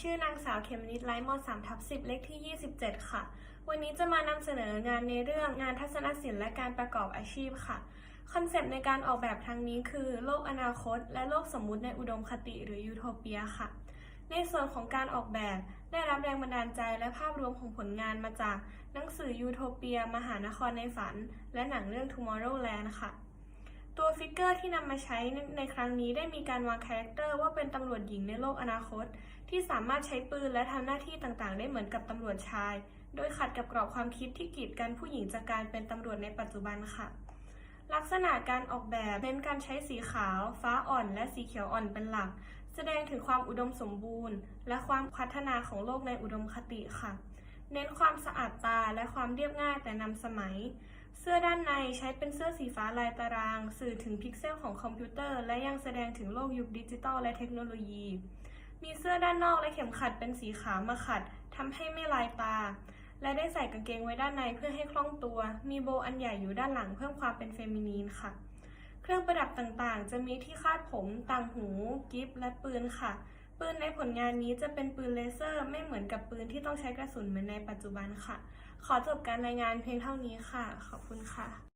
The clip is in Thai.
ชื่อนางสาวเขมนิดไลท์ม3ทับ10เลขที่ 27 ค่ะ วันนี้จะมานำเสนองานในเรื่องงานทัศนศิลป์และการประกอบอาชีพค่ะ คอนเซปต์ในการออกแบบครั้งนี้คือ โลกอนาคต และโลกสมมุติในอุดมคติหรือยูโทเปียค่ะ ในส่วนของการออกแบบได้รับแรงบันดาลใจและภาพรวมของผลงานมาจากหนังสือยูโทเปีย มหานครในฝัน และหนังเรื่อง Tomorrowland ค่ะ ตัวฟิกเกอร์ที่นำมาใช้ในครั้งนี้ได้มีการวางคาแรคเตอร์ว่าเป็นตำรวจหญิงในโลกอนาคต ที่สามารถใช้ปืนและทำหน้าที่ต่างๆ ได้เหมือนกับตำรวจชาย โดยขัดกับกรอบความคิดที่กีดกันผู้หญิงจากการเป็นตำรวจในปัจจุบันค่ะ ลักษณะการออกแบบเน้นการใช้สีขาว ฟ้าอ่อน และสีเขียวอ่อนเป็นหลัก แสดงถึงความอุดมสมบูรณ์ และความพัฒนาของโลกในอุดมคติค่ะ เน้นความสะอาดตาและความเรียบง่ายแต่นำสมัย เสื้อด้านในใช้เป็นเสื้อสีฟ้าลายตาราง สื่อถึงพิกเซลของคอมพิวเตอร์ และยังแสดงถึงโลกยุคดิจิตอลและเทคโนโลยี มีเสื้อด้านนอกและเข็มขัดเป็นสีขาวมาขัดทำให้ไม่ลายตา และได้ใส่กางเกงไว้ด้านในเพื่อให้คล่องตัว มีโบอันใหญ่อยู่ด้านหลังเพิ่มความเป็นเฟมินีนค่ะ เครื่องประดับต่างๆ จะมีที่คาดผม ต่างหู กิฟต์และปืนค่ะ ปืนในผลงานนี้จะเป็นปืนเลเซอร์ ไม่เหมือนกับปืนที่ต้องใช้กระสุนเหมือนในปัจจุบันค่ะ ขอจบการรายงานเพียงเท่านี้ค่ะ ขอบคุณค่ะ